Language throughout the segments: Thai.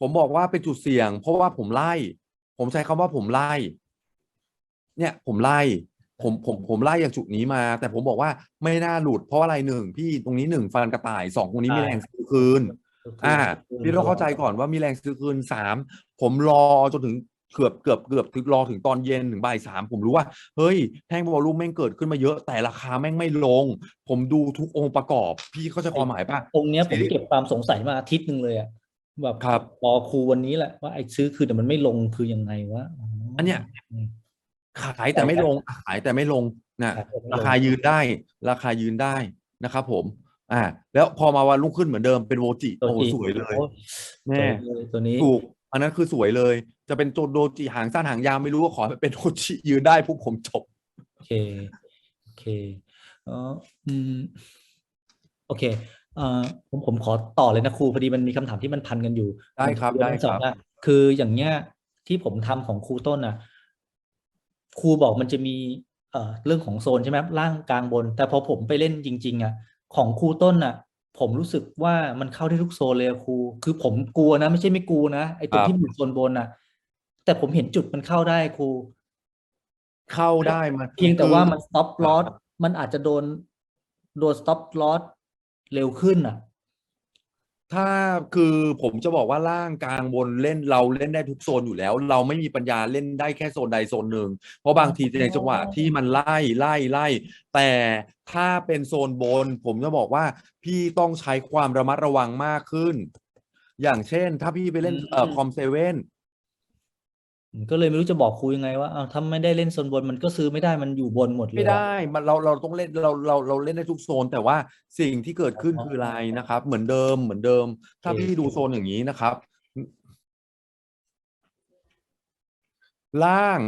ผมบอกว่าเป็นจุดเสี่ยง เพราะว่าผมไล่ ผมใช้คำว่าผมไล่ เนี่ยผมไล่ ผมผมผมไล่อย่างจุดนี้มา แต่ผมบอกว่าไม่น่าหลุดเพราะอะไรหนึ่งพี่ตรงนี้หนึ่งฟันกระต่ายสองตรงนี้มีแรงซื้อคืน อ่าพี่ต้องเข้าใจก่อนว่ามีแรงซื้อคืนสามผมรอจนถึงเกือบเกือบเกือบถึงรอถึงตอนเย็นถึงบ่ายสามผมรู้ว่า เฮ้ยแท่งวอลลุ่มแม่งเกิดขึ้นมาเยอะ แต่ราคาแม่งไม่ลง ผมดูทุกองค์ประกอบ พี่เข้าใจความหมายป่ะตรงเนี้ยผมเก็บความสงสัยมาอาทิตย์หนึ่งเลยอะ แบบครับรอครูวันนี้แหละว่าไอ้ซื้อคือแต่มันไม่ลงคือยังไงวะอันเนี้ยอืมขายแต่ไม่ลงขายแต่ไม่ลงนะขายแต่ไม่ลงราคายืนได้ ราคายืนได้นะครับผม อ่า แล้วพอมาวันรุ่งขึ้นเหมือนเดิมเป็นโวจิตัวโอ้โหจริงสวยเลยโอ้แม่สวยเลยตัวนี้ถูกอันนั้นคือสวยเลย จะเป็นโจโดจิหางสั้นหางยาวไม่รู้ว่าขอให้เป็นโดจิยืนได้ปุ๊บผมจบโอเคโอเคเอออืมโอเคเอ่อผมผมขอต่อเลยนะครูพอดีมันมีคำถามที่มันพันกันอยู่ได้ครับผมได้ทั้งสองครับอะคืออย่างเงี้ยที่ผมทำของครูต้นอะครูบอกมันจะมีเอ่อเรื่องของโซนใช่ไหมครับล่างกลางบน แต่พอผมไปเล่นจริง ๆอะของครูต้นอะ ผมรู้สึกว่ามันเข้าได้ทุกโซนเลยอะครู คือผมกลัวนะ ไม่ใช่ไม่กลัวนะไอ้ตรงที่มันอยู่โซนบนอะ แต่ผมเห็นจุดมันเข้าได้ครู เข้าได้มาเพียงแต่ว่าคือมัน stop loss มันอาจจะโดนโดน stop loss เร็วขึ้นอะ ถ้าคือผมจะบอกว่าล่างกลางบนเล่นเราเล่นได้ทุกโซนอยู่แล้ว เราไม่มีปัญญาเล่นได้แค่โซนใดโซนหนึ่ง เพราะบางทีในจังหวะที่มันไล่ไล่ไล่ แต่ถ้าเป็นโซนบน ผมจะบอกว่าพี่ต้องใช้ความระมัดระวังมากขึ้น อย่างเช่น ถ้าพี่ไปเล่นเอ่ออืมคอมเซเว่น ก็เลยไม่รู้จะบอกครูยังไงว่าอ้าวถ้าไม่ได้เล่นโซนบนมันก็ซื้อไม่ได้มันอยู่บนหมดเลยไม่อะได้มันเราเราต้องเล่นเราเราเราเล่นได้ทุกโซน แต่ว่าสิ่งที่เกิดขึ้นอ๋อคืออะไรนะครับ เหมือนเดิมเหมือนเดิม ถ้าโอเคพี่ดูโซนอย่างนี้นะครับ ล่าง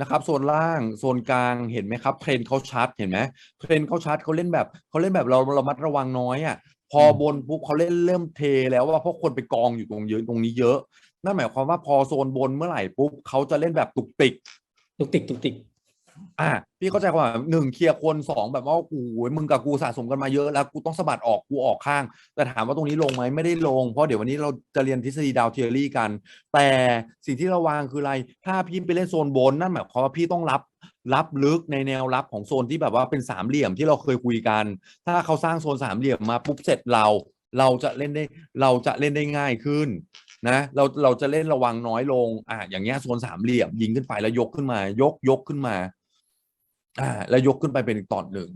นะครับโซนล่างโซนกลางเห็นไหมครับเทรนเขาชัดเห็นไหมเทรนเขาชัดเขาเล่นแบบเขาเล่นแบบเราเรามัดระวังน้อยอะพอบนปุ๊บเขาเล่นเริ่มเทแล้วว่าเพราะคนไปกองอยู่ตรงเยอะตรงนี้เยอะ นั่นหมายความว่าพอโซนบนเมื่อไหร่ปุ๊บเขาจะเล่นแบบตุกติก ตุกติกตุกติก อะพี่เข้าใจความหมายหนึ่งเคลียร์คนสองแบบว่าโอ้โหมึงกับกูสะสมกันมาเยอะแล้วกูต้องสะบัดออกกูออกข้าง แต่ถามว่าตรงนี้ลงไหมไม่ได้ลง เพราะเดี๋ยววันนี้เราจะเรียนทฤษฎีดาวเทียรี่กัน แต่สิ่งที่ระวังคืออะไร ถ้าพี่ไปเล่นโซนบนนั่นหมายความว่าพี่ต้องรับรับลึกในแนวรับของโซนที่แบบว่าเป็นสามเหลี่ยมที่เราเคยคุยกัน ถ้าเขาสร้างโซนสามเหลี่ยมมาปุ๊บเสร็จเรา เราจะเล่นได้เราจะเล่นได้ง่ายขึ้น นะเราเราจะเล่นระวังน้อยลง อะอย่างเงี้ยโซนสามเหลี่ยมยิงขึ้นไปแล้วยกขึ้นมา ยกยกขึ้นมา อ่า แล้วยกขึ้นไปเป็นอีกตอนหนึ่ง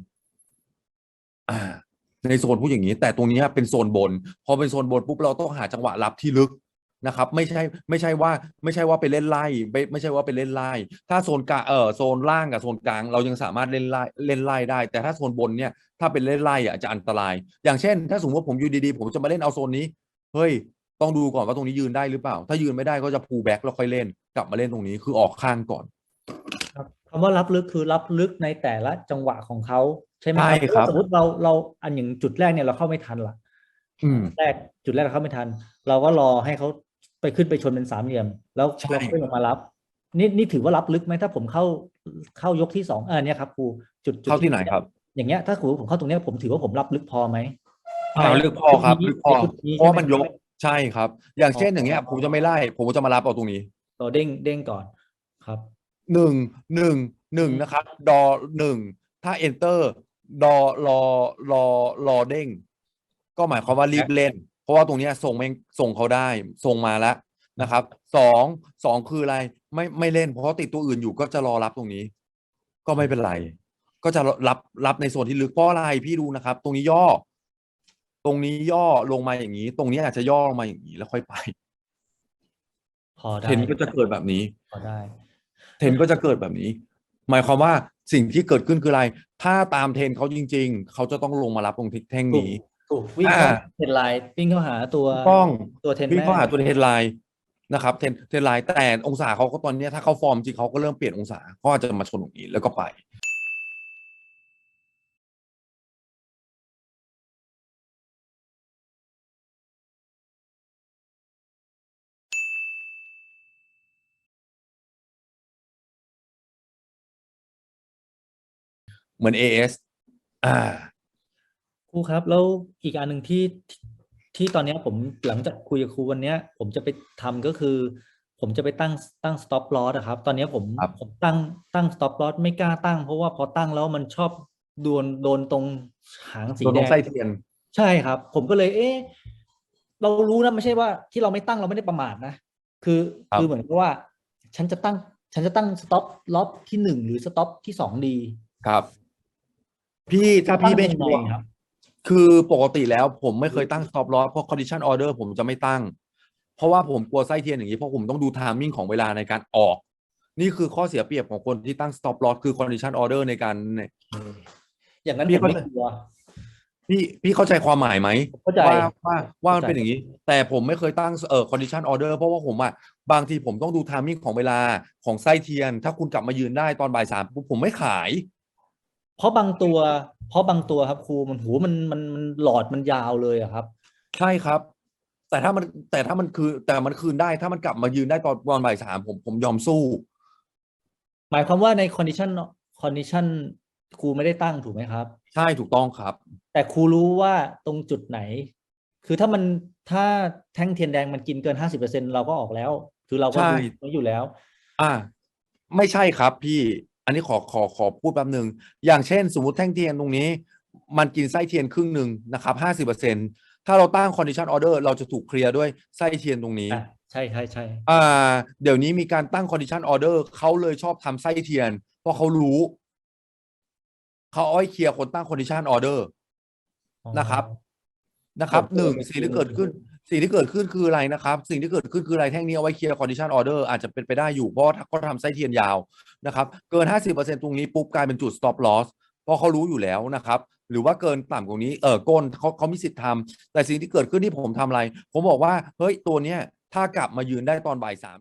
อ่า ในโซนพูดอย่างนี้ แต่ตรงนี้เป็นโซนบน พอเป็นโซนบนปุ๊บเราต้องหาจังหวะรับที่ลึกนะครับ ไม่ใช่ไม่ใช่ว่าไม่ใช่ว่าไปเล่นไล่ไม่ไม่ใช่ว่าไปเล่นไล่ ถ้าโซนกลางเออโซนล่างกับโซนกลาง เรายังสามารถเล่นไล่เล่นไล่ได้ แต่ถ้าโซนบนเนี่ยถ้าเป็นเล่นไล่อะจะอันตราย อย่างเช่น ถ้าสมมติว่าผมอยู่ดีๆ ผมจะมาเล่นเอาโซนนี้ เฮ้ย ต้องดูก่อนว่าตรงนี้ยืนได้หรือเปล่า ถ้ายืนไม่ได้ก็จะพูแบ็กแล้วค่อยเล่น กลับมาเล่นตรงนี้คือออกข้างก่อนครับคำว่ารับลึกคือรับลึกในแต่ละจังหวะของเขาใช่ไหมใช่ครับสมมติเราเราอันอย่างจุดแรกเนี่ยเราเข้าไม่ทันล่ะอืมแรกจุดแรกเราเข้าไม่ทัน เราก็รอให้เขาไปขึ้นไปชนเป็นสามเหลี่ยม แล้วใช่เราขึ้นออกมารับ นี่นี่ถือว่ารับลึกไหมถ้าผมเข้าเข้ายกที่สองเออเนี่ยครับครูจุดจุดเข้าที่ไหนครับ อย่างเงี้ยถ้าครูผมเข้าตรงเนี้ยผมถือว่าผมรับลึกพอไหมอ่าลึกพอครับลึกพอจุดนี้เพราะว่ามันยก ใช่ไหใช่ครับ อย่างเช่นอ๋อออย่างเงี้ย ผมจะไม่ไล่ ผมจะมารับเอาตรงนี้เราเด้งเด้งก่อนครับหนึ่งหนึ่งหนึ่งนะครับ ดอหนึ่งถ้า enter ดอรอรอรอเด้ง ก็หมายความว่ารีบเล่น เพราะว่าตรงเนี้ยส่งแม่งส่งเขาได้ ส่งมาแล้วนะครับสองสองคืออะไรไม่ไม่เล่น เพราะติดตัวอื่นอยู่ก็จะรอรับตรงนี้ ก็ไม่เป็นไร ก็จะรับรับในส่วนที่ลึกเพราะอะไรพี่ดูนะครับ ตรงนี้ย่อ ตรงนี้ย่อลงมาอย่างนี้ ตรงนี้อาจจะย่อลงมาอย่างนี้แล้วค่อยไปพอได้เทรนด์ก็จะเกิดแบบนี้พอได้เทรนด์ก็จะเกิดแบบนี้ หมายความว่าสิ่งที่เกิดขึ้นคืออะไร ถ้าตามเทรนด์เขาจริง ๆ เขาจะต้องลงมารับตรงแท่งนี้ถูกวิ่งเข้าอ่าเทรนไลน์วิ่งเข้าหาตัวถูกต้องตัวเทรนวิ่งแม่เข้าหาตัวเทรนไลน์นะครับเทรนเทรนไลน์แต่องศาเขาก็ตอนเนี้ยถ้าเขาฟอร์มจริงเขาก็เริ่มเปลี่ยนองศาเขาอาจจะมาชนตรงนี้แล้วก็ไป เหมือน AS อ่า ครูครับ แล้วอีกอันหนึ่งที่ที่ตอนเนี้ยผมหลังจากคุยกับครูวันเนี้ย ผมจะไปทำก็คือ ผมจะไปตั้งตั้ง stop loss อะครับ ตอนเนี้ยผมครับ ผมตั้งตั้ง stop loss ไม่กล้าตั้ง เพราะว่าพอตั้งแล้วมันชอบโดนโดนตรงหางสีโดนแดตรงง ไส้เทียน ใช่ครับ ผมก็เลย เอ๊ะเรารู้นะไม่ใช่ว่าที่เราไม่ตั้งเราไม่ได้ประมาทนะ คือครับคือเหมือนกับว่า ฉันจะตั้ง ฉันจะตั้ง stop loss ที่หนึ่งหรือ stop ที่สองดี ครับ พี่ถ้าพี่ไม่ตั้งชัยังวไงร์ครับ คือปกติแล้วผมไม่เคยตั้ง stop loss เพราะ condition order ผมจะไม่ตั้ง เพราะว่าผมกลัวไส้เทียนอย่างนี้ เพราะผมต้องดู timing ของเวลาในการออก นี่คือข้อเสียเปรียบของคนที่ตั้ง stop loss คือ condition order ในการ อย่างนั้นพี่ผมไม่เข้าใจ กลัว พี่พี่เข้าใจความหมายไหมเข้าใจ ว่าว่าว่ามันเข้าใจ เป็นอย่างนี้ แต่ผมไม่เคยตั้งเอ่อ condition order เพราะว่าผมอะบางทีผมต้องดู timing ของเวลาของไส้เทียน ถ้าคุณกลับมายืนได้ตอนบ่ายสามปุ๊บผมไม่ขาย เพราะบางตัว เพราะบางตัวครับครูมันหูมันมันมันหลอดมันยาวเลยอะครับ ใช่ครับ แต่ถ้ามันแต่ถ้ามันคือแต่มันคืนได้ ถ้ามันกลับมายืนได้ตอนตอนบ่ายสามผมผมยอมสู้ หมายความว่าใน condition condition ครูไม่ได้ตั้งถูกไหมครับ ใช่ถูกต้องครับ แต่ครูรู้ว่าตรงจุดไหน คือถ้ามันถ้าแท่งเทียนแดงมันกินเกินห้าสิบเปอร์เซ็นเราก็ออกแล้ว คือเราก็ใช่ ดูไว้อยู่แล้ว อ่า ไม่ใช่ครับพี่ อันนี้ขอขอขอพูดแป๊บหนึ่งอย่างเช่น สมมติแท่งเทียนตรงนี้ มันกินไส้เทียนครึ่งหนึ่งนะครับห้าสิบเปอร์เซ็นถ้าเราตั้ง condition order เราจะถูกเคลียร์ด้วยไส้เทียนตรงนี้ อะใช่ใช่ใช่อ่า เดี๋ยวนี้มีการตั้ง condition order เขาเลยชอบทำไส้เทียน เพราะเขารู้ เขาเอาไว้เคลียร์คนตั้ง condition order นะครับ นะครับผมก็หนึ่งไม่สิ่งที่รู้เกิดขึ้น สิ่งที่เกิดขึ้นคืออะไรนะครับ สิ่งที่เกิดขึ้นคืออะไรแท่งนี้เอาไว้เคลียร์คอนดิชันออเดอร์อาจจะเป็นไปได้อยู่เพราะเขาทำไส้เทียนยาวนะครับเกิน 50%ตรงนี้ปุ๊บกลายเป็นจุด stop loss เพราะเขารู้อยู่แล้วนะครับ หรือว่าเกินต่ำกว่านี้เออก้นเขาเขามีสิทธิ์ทำแต่สิ่งที่เกิดขึ้นที่ผมทำอะไร ผมบอกว่าเฮ้ยตัวเนี้ยถ้ากลับมายืนได้ตอนบ่ายสาม